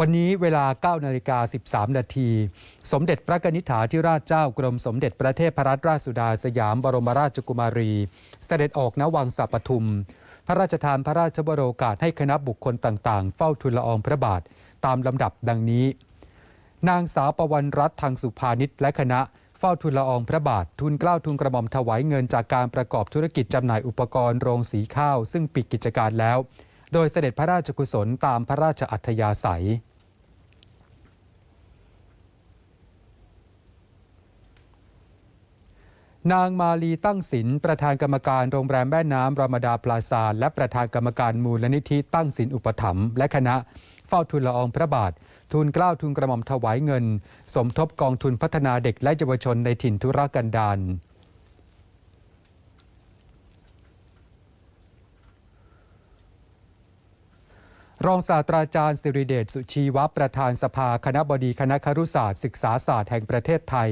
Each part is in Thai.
วันนี้เวลา 9 นาฬิกา 13 นาที สมเด็จพระนิธิถาธิราชเจ้ากรมสมเด็จพระเทพรัตนราชสุดาสยามบรมราชกุมารี เสด็จออกณวังสัปทุม พระราชทานพระราชบรโอกาสให้คณะบุคคลต่างๆ เฝ้าทูลละอองพระบาทตามลำดับดังนี้ นางสาวประวันรัตน์ทางสุภานิชและคณะเฝ้าทูลละอองพระบาททูลเกล้าทูลกระหม่อมถวายเงินจากการประกอบธุรกิจจำหน่ายอุปกรณ์โรงสีข้าว ซึ่งปิดกิจการแล้ว โดยเสด็จพระราชกุศลตามพระราชอัธยาศัยนางมาลีตั้งศิลประธานกรรมการโรงแรมแม่น้ำรามดาพลาซาและประธานกรรมการมูลนิธิตั้งศิลอุปถัมภ์และคณะเฝ้าทูลละอองพระบาททูลเกล้าวทูลกระหม่อมถวายเงิน สมทบกองทุนพัฒนาเด็กและเยาวชนในถิ่นธุรกันดาร รองศาสตราจารย์สิริเดชสุชีวประธานสภาคณะบดีคณะครุศาสตร์ศึกษาศาสตร์แห่งประเทศไทย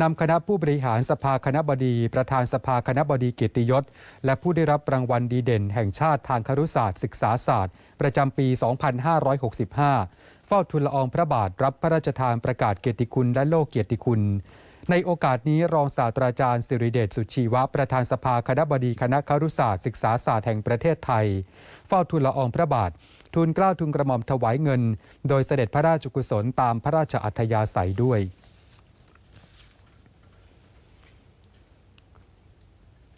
นำคณะผู้บริหารสภาคณะบดี ประธานสภาคณะบดีเกียรติยศ และผู้ได้รับรางวัลดีเด่น แห่งชาติทางครุศาสตร์ศึกษาศาสตร์ ประจำปี 2565 เฝ้าทูลละอองพระบาทรับพระราชทานประกาศเกียรติคุณและโลกเกียรติคุณ ในโอกาสนี้รองศาสตราจารย์สิริเดชสุชีวะ ประธานสภาคณะบดีคณะครุศาสตร์ศึกษาศาสตร์แห่งประเทศไทย เฝ้าทูลละอองพระบาท ทูลเกล้าทูลกระหม่อมถวายเงิน โดยเสด็จพระราชกุศลตามพระราชอัธยาศัยด้วย